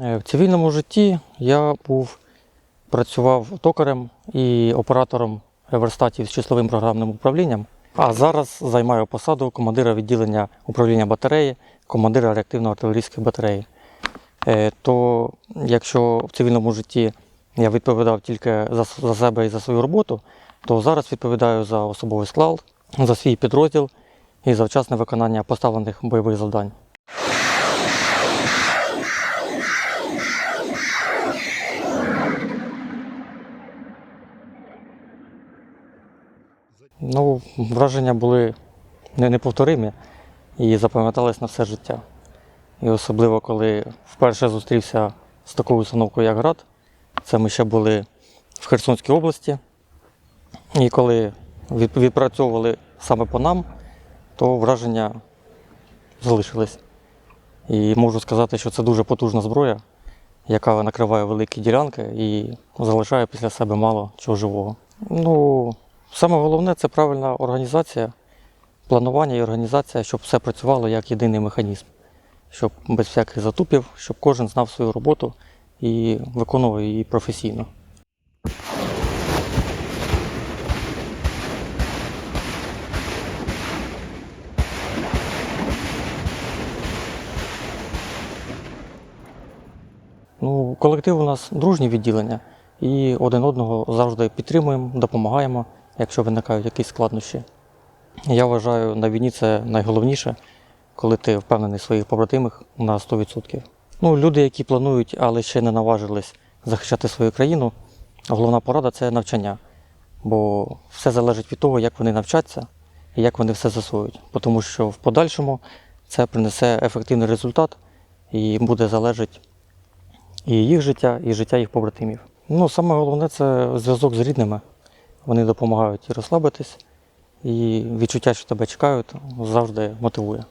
Е, В цивільному житті я був, працював токарем і оператором верстатів з числовим програмним управлінням, а зараз займаю посаду командира відділення управління батареї, командира реактивної артилерійської батареї. Е, То якщо в цивільному житті я відповідав тільки за себе і за свою роботу, то зараз відповідаю за особовий склад, за свій підрозділ і за вчасне виконання поставлених бойових завдань. Ну, враження були неповторимі і запам'ятались на все життя. І особливо, коли вперше зустрівся з такою установкою, як град, це ми ще були в Херсонській області. І коли відпрацьовували саме по нам, то враження залишились. І можу сказати, що це дуже потужна зброя, яка накриває великі ділянки і залишає після себе мало чого живого. Ну, саме головне це правильна організація, планування і організація, щоб все працювало як єдиний механізм, щоб без всяких затупів, щоб кожен знав свою роботу і виконував її професійно. Ну, колектив у нас дружні відділення, і один одного завжди підтримуємо, допомагаємо, якщо виникають якісь складнощі. Я вважаю, на війні це найголовніше, коли ти впевнений в своїх побратимах на 100%. Ну, люди, які планують, але ще не наважились захищати свою країну, головна порада це навчання. Бо все залежить від того, як вони навчаться і як вони все засвоюють. Тому що в подальшому це принесе ефективний результат і буде залежати і їх життя, і життя їх побратимів. Ну, саме головне це зв'язок з рідними. Вони допомагають і розслабитись, і відчуття, що тебе чекають, завжди мотивує.